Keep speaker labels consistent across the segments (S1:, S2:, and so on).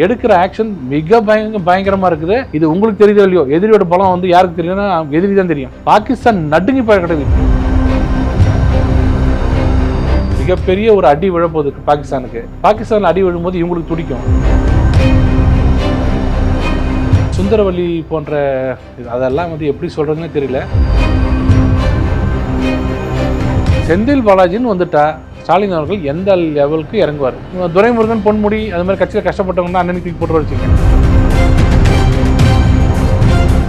S1: எடுக்கிற ஆக்ஷன் மிக பயங்க பயங்கரமா இருக்குது. இது உங்களுக்கு தெரியுதோ இல்லையோ? எதிரியோட பலம் வந்து யாருக்கு தெரியும்னா எதிரி தான் தெரியும். பாகிஸ்தான் நடுங்கி போய் கிடக்குது மிகப்பெரிய ஒரு அடி விழப்போகுது பாகிஸ்தானுக்கு. பாகிஸ்தான் அடி விழும்போது இவங்களுக்கு துடிக்கும். சுந்தரவல்லி போன்ற அதெல்லாம் வந்து எப்படி சொல்றதுன்னு தெரியல. செந்தில் பாலாஜின்னு வந்துட்டா ஸ்டாலின் அவர்கள் எந்த லெவலுக்கு இறங்குவார்? துரைமுருகன் பொன்முடி அது மாதிரி கட்சியில் கஷ்டப்பட்டவங்கன்னா அண்ணனுக்கு தூக்கி போட்டு வச்சுங்க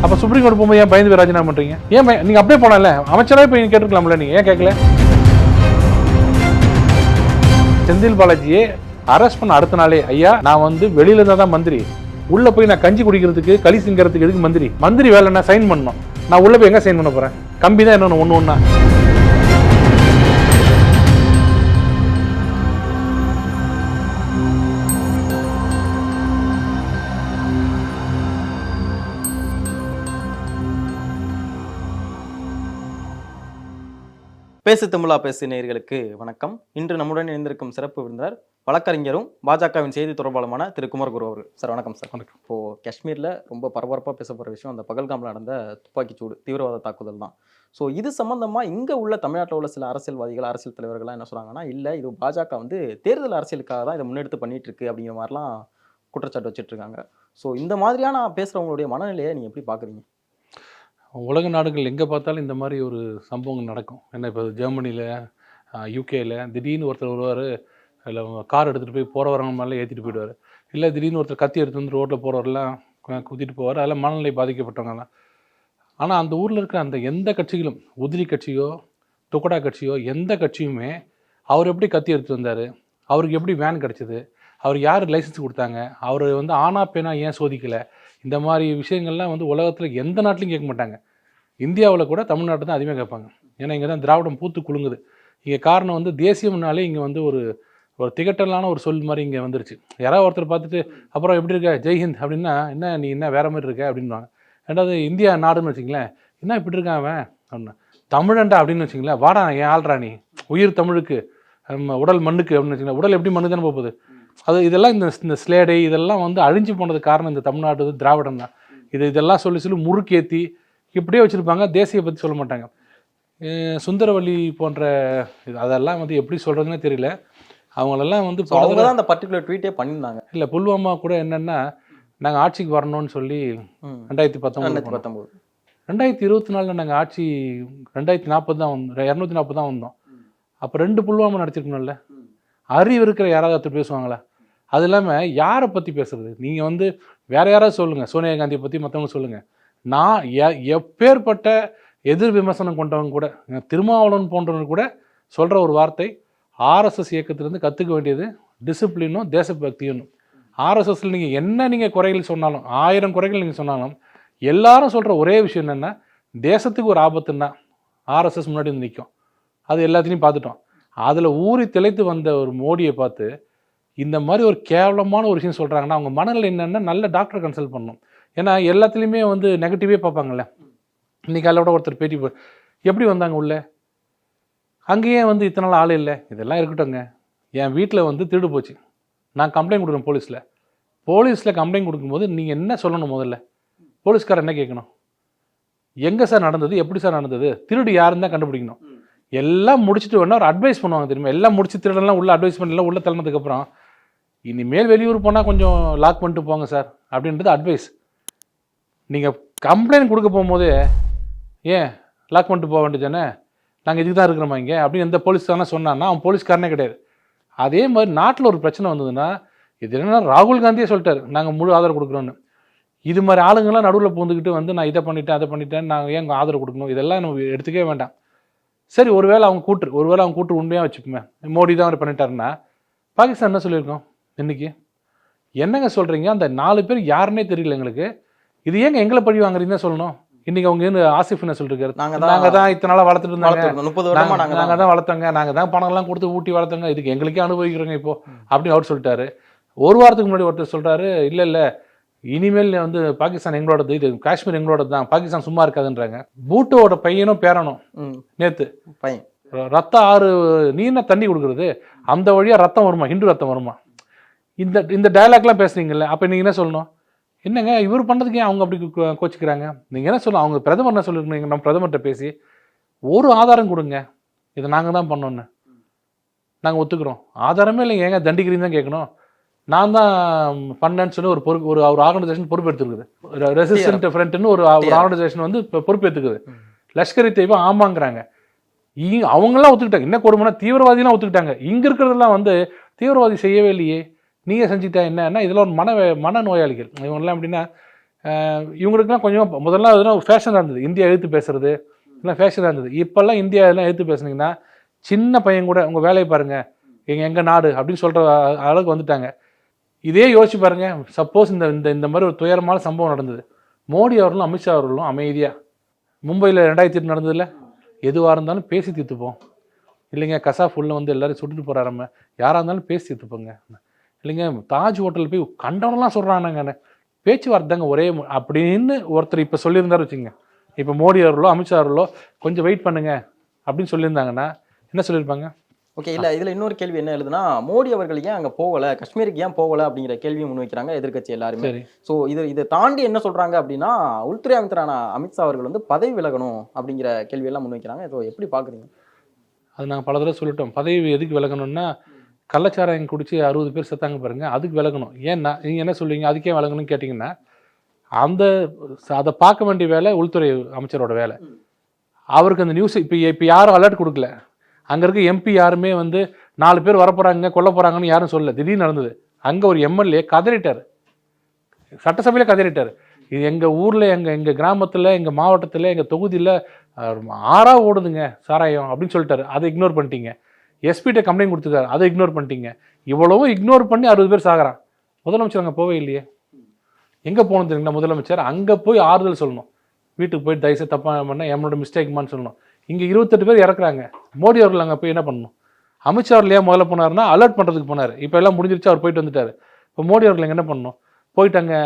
S1: அப்போ சுப்ரீம் கோர்ட் போகும்போது ஏன் பயந்து போய் ராஜினாமா பண்ணுறீங்க ஏன் நீங்கள் அப்படியே போனால அமைச்சராக போய் கேட்டிருக்கலாம்ல நீங்கள் ஏன் கேட்கல செந்தில் பாலாஜியே அரெஸ்ட் பண்ண அடுத்த நாளே ஐயா நான் வந்து வெளியில இருந்தால் தான் மந்திரி. உள்ளே போய் நான் கஞ்சி குடிக்கிறதுக்கு களி சிங்கிறதுக்கு எதுக்கு மந்திரி? மந்திரி வேலை நான் சைன் பண்ணணும். நான் உள்ளே போய் எங்கே சைன் பண்ண போகிறேன் கம்பி தான் என்ன ஒன்று ஒன்றா
S2: பேசு தமிழா பேசு நேயர்களுக்கு வணக்கம். இன்று நம்முடன் இணைந்திருக்கும் சிறப்பு விருந்தினர் வழக்கறிஞரும் பாஜகவின் செய்தி தொடர்பாளருமான திரு. குமரகுரு அவர் சார் வணக்கம் சார்.
S1: வணக்கம்.
S2: இப்போ காஷ்மீர்ல ரொம்ப பரபரப்பாக பேசப்படுற விஷயம் அந்த பகல்காமில் நடந்த துப்பாக்கிச்சூடு தீவிரவாத தாக்குதல் தான். ஸோ இது சம்பந்தமா இங்க உள்ள தமிழ்நாட்டில் உள்ள சில அரசியல்வாதிகள் அரசியல் தலைவர்கள்லாம் என்ன சொல்றாங்கன்னா இல்ல இது பாஜக வந்து தேர்தல் அரசியலுக்காக தான் இதை முன்னெடுத்து பண்ணிட்டு இருக்கு அப்படிங்கிற மாதிரிலாம் குற்றச்சாட்டு வச்சுட்டு இருக்காங்க. ஸோ இந்த மாதிரியான பேசுறவங்களுடைய மனநிலையை நீங்க எப்படி பாக்குறீங்க?
S1: உலக நாடுகள் எங்கே பார்த்தாலும் இந்த மாதிரி ஒரு சம்பவங்கள் நடக்கும். என்ன இப்போ ஜெர்மனியில் யூகேயில் திடீர்னு ஒருத்தர் வருவார். இல்லை கார் எடுத்துகிட்டு போய் போகிற வரவங்க மேலே ஏற்றிட்டு போயிடுவார். இல்லை திடீர்னு ஒருத்தர் கத்தி எடுத்து வந்து ரோட்டில் போகிறவரெல்லாம் குத்திட்டு போவார். அதெல்லாம் மனநிலை பாதிக்கப்பட்டவங்க தான் ஆனால் அந்த ஊரில் இருக்கிற அந்த எந்த கட்சிகளும் உதிரி கட்சியோ துக்கடா கட்சியோ எந்த கட்சியுமே அவர் எப்படி கத்தி எடுத்து வந்தார்? அவருக்கு எப்படி வேன் கிடச்சிது? அவர் யார் லைசன்ஸ் கொடுத்தாங்க? அவர் வந்து ஆனா பேனா ஏன் சோதிக்கலை? இந்த மாதிரி விஷயங்கள்லாம் வந்து உலகத்தில் எந்த நாட்டிலையும் கேட்க மாட்டாங்க. இந்தியாவில் கூட தமிழ்நாட்டு தான் அதிகமாக கேட்பாங்க. ஏன்னா இங்கே தான் திராவிடம் பூத்து குலுங்குது. இங்கே காரணம் வந்து தேசியம்னாலே இங்கே வந்து ஒரு ஒரு திகட்டலான ஒரு சொல் மாதிரி இங்கே வந்துருச்சு. யாராவது ஒருத்தர் பார்த்துட்டு அப்புறம் எப்படி இருக்க? ஜெய்ஹிந்த் அப்படின்னா என்ன நீ என்ன வேற மாதிரி இருக்க? அப்படின்வாங்க ரெண்டாவது இந்தியா நாடுன்னு வச்சிங்களேன் என்ன இப்படி இருக்கான் அவன்? அப்படின்னா தமிழண்டா அப்படின்னு வச்சிங்களேன் வாடா என் ஆள்றா நீ. உயிர் தமிழுக்கு உடல் மண்ணுக்கு அப்படின்னு வச்சிங்களேன் உடல் எப்படி மண்ணு தானே போகுது? அது இதெல்லாம் இந்த இந்த ஸ்லேடை இதெல்லாம் வந்து அழிஞ்சு போனதுக்கு காரணம் இந்த தமிழ்நாடு திராவிடம் தான். இது இதெல்லாம் சொல்லி சொல்லி முறுக்கேத்தி இப்படியே வச்சுருப்பாங்க. தேசிய பற்றி சொல்ல மாட்டாங்க. சுந்தரவல்லி போன்ற அதெல்லாம் வந்து எப்படி சொல்கிறதுனே தெரியல. அவங்களெல்லாம் வந்து
S2: அவங்க தான் அந்த பர்டிகுலர் ட்வீட்டே பண்ணியிருந்தாங்க.
S1: இல்லை புல்வாமா கூட என்னென்னா நாங்கள் ஆட்சிக்கு வரணும்னு சொல்லி. ரெண்டாயிரத்தி பத்தொம்பது
S2: ரெண்டாயிரத்தி பத்தொம்போது.
S1: ரெண்டாயிரத்தி இருபத்தி நாலில் நாங்கள் ஆட்சி ரெண்டாயிரத்தி நாற்பது தான் வந்தோம் இரநூத்தி நாற்பது தான் வந்தோம். அப்போ ரெண்டு புல்வாமா நடத்திருக்கணும்ல அறிவு இருக்கிற யாராவது ஒருத்தர் பேசுவாங்களா? அது இல்லாமல் யாரை பற்றி பேசுறது? நீங்கள் வந்து வேற யாராவது சொல்லுங்கள் சோனியா காந்தியை பற்றி மற்றவங்க சொல்லுங்கள் நான் எ- எப்பேற்பட்ட எதிர் விமர்சனம் கொண்டவங்க கூட திருமாவளவன் போன்றவங்க கூட சொல்கிற ஒரு வார்த்தை ஆர்எஸ்எஸ் இயக்கத்திலேருந்து கற்றுக்க வேண்டியது டிசிப்ளினும் தேசபக்தியும். ஆர்எஸ்எஸ்ல நீங்கள் என்ன நீங்கள் குறைகள் சொன்னாலும் ஆயிரம் குறைகள் நீங்கள் சொன்னாலும் எல்லாரும் சொல்கிற ஒரே விஷயம் என்னென்னா தேசத்துக்கு ஒரு ஆபத்துன்னா ஆர்எஸ்எஸ் முன்னாடி வந்து நிற்கும் அது எல்லாத்தையும் பார்த்துட்டோம். அதில் ஊறி திளைத்து வந்த ஒரு மோடியை பார்த்து இந்த மாதிரி ஒரு கேவலமான ஒரு விஷயம் சொல்கிறாங்கன்னா அவங்க மனநிலை என்னென்னா நல்ல டாக்டர் கன்சல்ட் பண்ணணும். ஏன்னா எல்லாத்துலேயுமே வந்து நெகட்டிவே பார்ப்பாங்கல்ல. இன்னைக்கு அதில் கூட ஒருத்தர் பேட்டி எப்படி வந்தாங்க உள்ள? அங்கேயே வந்து இத்தனை நாள் ஆள் இல்லை. இதெல்லாம் இருக்கட்டும்ங்க. என் வீட்டில் வந்து திருடு போச்சு. நான் கம்ப்ளைண்ட் கொடுக்குறேன் போலீஸில். போலீஸில் கம்ப்ளைண்ட் கொடுக்கும்போது நீங்கள் என்ன சொல்லணும் முதல்ல? போலீஸ்காரர் என்ன கேட்கணும்? எங்கே சார் நடந்தது? எப்படி சார் நடந்தது? திருடு யாருன்னு தான் கண்டுபிடிக்கணும். எல்லாம் முடிச்சுட்டு வேணா ஒரு அட்வைஸ் பண்ணுவாங்க தெரியுமா? எல்லாம் முடிச்சு திருடலாம் உள்ள அட்வைஸ் பண்ணலாம் உள்ள தள்ளினதுக்கப்புறம் இனிமேல் வெளியூர் போனால் கொஞ்சம் லாக் பண்ணிட்டு போங்க சார் அப்படின்றது அட்வைஸ் நீங்கள் கம்ப்ளைண்ட் கொடுக்க போகும்போதே ஏன் லாக் பண்ணிட்டு போக வேண்டியதானே நாங்கள் இதுக்கு தான் இருக்கிறோமா இங்கே? அப்படின்னு எந்த போலீஸ்காரனா சொன்னான்னா அவன் போலீஸ்காரனே கிடையாது. அதே மாதிரி நாட்டில் ஒரு பிரச்சனை வந்ததுன்னா இது என்னன்னா ராகுல் காந்தியே சொல்லிட்டார் நாங்கள் முழு ஆதரவு கொடுக்குறோன்னு இது மாதிரி ஆளுங்கள்லாம் நடுவில் பூந்துக்கிட்டு வந்து நான் இதை பண்ணிட்டேன் அதை பண்ணிட்டேன் நாங்கள் ஏன் ஆதரவு கொடுக்கணும்? இதெல்லாம் நம்ம எடுத்துக்கவே வேண்டாம். சரி ஒருவேளை அவங்க கூட்டு ஒருவேளை அவங்க கூட்டு உண்மையாக வச்சுக்குமே மோடி தான் அவர் பண்ணிட்டாருன்னா பாகிஸ்தான் என்ன சொல்லியிருக்கோம்? இன்னைக்கு என்னங்க சொல்கிறீங்க அந்த நாலு பேர் யாருன்னே தெரியல எங்களுக்கு. இது ஏங்க எங்களை பழி வாங்குறீங்கன்னு சொல்லணும்? இன்னைக்கு அவங்க இருந்து ஆசிஃப் என்ன சொல்லிருக்காரு?
S2: நாங்க தான்
S1: நாங்கள் தான் இத்தனை நாளாக வளர்த்துட்டு இருந்தாங்க.
S2: முப்பது வருடமா நாங்க
S1: நாங்கள்
S2: தான்.
S1: வளர்த்தோங்க. நாங்கள் தான் பணம்லாம் கொடுத்து ஊட்டி வளர்த்தோங்க. இதுக்கு எங்களுக்கே அனுபவிக்கிறோங்க இப்போ. அப்படின்னு அவர் சொல்லிட்டாரு. ஒரு வாரத்துக்கு முன்னாடி ஒருத்தர் சொல்றாரு இல்லை இல்லை இனிமேல் வந்து பாகிஸ்தான் எங்களோடது இது காஷ்மீர் எங்களோடது தான். பாகிஸ்தான் சும்மா இருக்காதுன்றாங்க. பூட்டோட பையனும் பேரனும் நேத்து.
S2: பையன்.
S1: ரத்த ஆறு நீ என்ன தண்ணி கொடுக்குறது? அந்த வழியா ரத்தம் வருமா? ஹிந்து ரத்தம் வருமா? இந்த இந்த டயலாக்லாம் பேசுறீங்கல்ல அப்போ நீங்கள் என்ன சொல்லணும்? என்னங்க இவர் பண்ணதுக்கு ஏன் அவங்க அப்படி கோச்சிக்கிறாங்க? நீங்கள் என்ன சொல்லணும் அவங்க பிரதமர் என்ன சொல்லிருக்கீங்க நம்ம பிரதமர்கிட்ட பேசி ஒரு ஆதாரம் கொடுங்க. இதை நாங்கள் தான் பண்ணோன்னு நாங்கள் ஒத்துக்கிறோம். ஆதாரமே இல்லைங்க. ஏங்க தண்டிக்கிறீங்க தான் கேட்கணும். நான் தான் பண்ணேன்னு சொல்லி ஒரு பொறுப்பு ஒரு ஒரு ஆர்கனைசேஷன் பொறுப்பெடுத்துருக்குது. ரெசிஸ்டன்ட் ஃப்ரண்ட்னு ஒரு ஒரு ஆர்கனைசேஷன் வந்து இப்போ பொறுப்பேற்றுக்குது லஷ்கர் தொய்பா ஆமாங்கிறாங்க. இ- அவங்கெல்லாம் ஒத்துக்கிட்டாங்க. என்ன கொடுமைனா தீவிரவாதிலாம் ஒத்துக்கிட்டாங்க. இங்கே இருக்கிறதெல்லாம் வந்து தீவிரவாதி செய்யவே இல்லையே. நீயே செஞ்சுட்டா என்னன்னா இதெல்லாம் ஒரு மன மன நோயாளிகள். இவங்கெல்லாம் எப்படின்னா இவங்களுக்குலாம் கொஞ்சம் முதல்ல அதெல்லாம் ஒரு ஃபேஷனாக இருந்தது. இந்தியா எழுத்து பேசுறது. எல்லாம் ஃபேஷனாக இருந்தது. இப்போல்லாம் இந்தியா எல்லாம் எழுத்து பேசுனீங்கன்னா சின்ன பையன் கூட உங்கள் வேலையை பாருங்க. எங்க எங்க நாடு? அப்படின்னு சொல்ற அ- அளவுக்கு வந்துட்டாங்க. இதே யோசிச்சு பாருங்க. சப்போஸ் இந்த இந்த இந்த மாதிரி ஒரு துயரமான சம்பவம் நடந்தது. மோடி அவர்களும் அமித்ஷா அவர்களும் அமைதியாக மும்பையில் ரெண்டாயிரத்தி எட்டு நடந்ததில்ல எதுவாக இருந்தாலும் பேசி தீர்த்துப்போம். இல்லைங்க கசா ஃபுல்லாக வந்து எல்லோரும் சுட்டுட்டு போகிறாரம்ம யாராக இருந்தாலும் பேசி தீர்த்துப்போங்க. இல்லைங்க தாஜ் ஹோட்டலில் போய் கண்டவனெலாம் சொல்கிறானாங்க பேச்சுவார்த்தைங்க ஒரே அப்படின்னு ஒருத்தர் இப்போ சொல்லியிருந்தாரு வச்சுங்க இப்போ மோடி அவர்களோ அமித்ஷா அவர்களோ கொஞ்சம் வெயிட் பண்ணுங்க அப்படின்னு சொல்லியிருந்தாங்கன்னா என்ன சொல்லியிருப்பாங்க?
S2: ஓகே இல்ல இதுல இன்னொரு கேள்வி என்ன எழுதுனா மோடி அவர்கள் ஏன் அங்க போகல? காஷ்மீருக்கு ஏன் போகல அப்படிங்கிற கேள்வியை முன்வைக்கிறாங்க எதிர்க்கட்சி எல்லாருமே.
S1: சரி.
S2: சோ இது இதை தாண்டி என்ன சொல்றாங்க அப்படின்னா உள்துறை அமைச்சரான அமித்ஷா அவர்கள் வந்து பதவி விலகணும் அப்படிங்கிற கேள்வி எல்லாம் முன்வைக்கிறாங்க இதோ எப்படி பாக்குறீங்க?
S1: அது நாங்கள் பல தடவை சொல்லிட்டோம். பதவி எதுக்கு விலகணும்னா கள்ளச்சாராயம் குடிச்சு அறுபது பேர் செத்தாங்க பாருங்க அதுக்கு விலகணும். ஏன்னா நீங்கள் என்ன சொல்லுவீங்க அதுக்கே விலகணும்னு கேட்டிங்கன்னா அந்த அதை பார்க்க வேண்டிய வேலை உள்துறை அமைச்சரோட வேலை. அவருக்கு அந்த நியூஸ் இப்போ இப்போ யாரும் அலர்ட் கொடுக்கல. அங்கே இருக்க எம்பி யாருமே வந்து நாலு பேர் வரப்போகிறாங்க கொல்ல போகிறாங்கன்னு யாரும் சொல்லல. திடீர்னு நடந்தது. அங்கே ஒரு எம்எல்ஏ கதறிட்டார். சட்டசபையில் கதறிட்டார். இது எங்கள் ஊரில் எங்கள் எங்கள் கிராமத்தில் எங்கள் மாவட்டத்தில் எங்கள் தொகுதியில் ஆறா ஓடுதுங்க சாராயம் அப்படின்னு சொல்லிட்டாரு. அதை இக்னோர் பண்ணிட்டீங்க. எஸ்பிகிட்ட கம்ப்ளைண்ட் கொடுத்துருக்காரு அதை இக்னோர் பண்ணிட்டீங்க. இவ்வளவும் இக்னோர் பண்ணி அறுபது பேர் சாகிறான். முதலமைச்சர் அங்கே போவே இல்லையே. எங்கே போகணும் தெரியுங்களா? முதலமைச்சர் அங்கே போய் ஆறுதல் சொல்லணும். வீட்டுக்கு போய் தயவுசெய்து தப்பாக பண்ண என்னோட மிஸ்டேக்மான்னு சொல்லணும். இங்கே இருபத்தெட்டு பேர் இறக்குறாங்க. மோடி அவர்கள் அங்கே போய் என்ன பண்ணணும்? அமித்ஷா அவர்கள் ஏன் முதல்ல போனாருன்னா அலர்ட் பண்ணுறதுக்கு போனார். இப்போ எல்லாம் முடிஞ்சிருச்சு அவர் போயிட்டு வந்துட்டார். இப்போ மோடி அவர்கள் என்ன பண்ணணும்? போயிட்டு அங்கே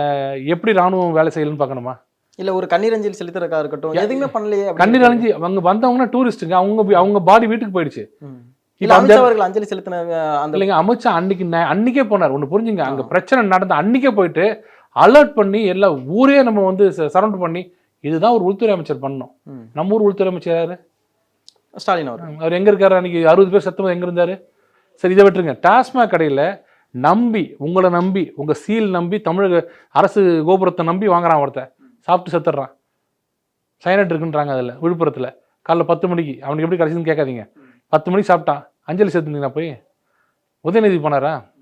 S1: எப்படி ராணுவம் வேலை செய்யலன்னு பார்க்கணுமா?
S2: இல்ல ஒரு கண்ணீரஞ்சலி செலுத்துறதா இருக்கட்டும். எதுவுமே பண்ணலையே அப்படின்னு
S1: கண்ணீர் அழிஞ்சு அவங்க வந்தவங்கன்னா டூரிஸ்ட்டுங்க அவங்க அவங்க பாடி வீட்டுக்கு போயிடுச்சு.
S2: அஞ்சலி செலுத்தின அந்த
S1: இல்லைங்க அமித்ஷா அன்னைக்கு அன்னைக்கே போனார். ஒன்று புரிஞ்சுங்க அங்க பிரச்சனை நடந்த அன்னைக்கே போயிட்டு அலர்ட் பண்ணி எல்லா ஊரே நம்ம வந்து சரௌண்ட் பண்ணி இதுதான் ஒரு உள்துறை அமைச்சர் பண்ணணும்.
S2: ம்.
S1: நம்ம ஊர் உள்துறை அமைச்சர் யாரு?
S2: ஸ்டாலின் அவர்
S1: அவர் எங்க இருக்காரு? அன்னைக்கு அறுபது பேர் சத்தம் எங்க இருந்தாரு? சரி இதை விட்டுருங்க. டாஸ்மாக் கடையில நம்பி உங்களை நம்பி உங்க சீல் நம்பி தமிழக அரசு கோபுரத்தை நம்பி வாங்குறான் ஒருத்தன். சாப்பிட்டு செத்துடுறான் சைனட் இருக்குன்றாங்க அதுல விழுப்புரத்துல. காலைல பத்து மணிக்கு. அவனுக்கு எப்படி கிடைச்சதுன்னு கேட்காதீங்க. பத்து மணிக்கு சாப்பிட்டான். அஞ்சலி செத்துனீங்களா போய்? உதயநிதி போனாரா?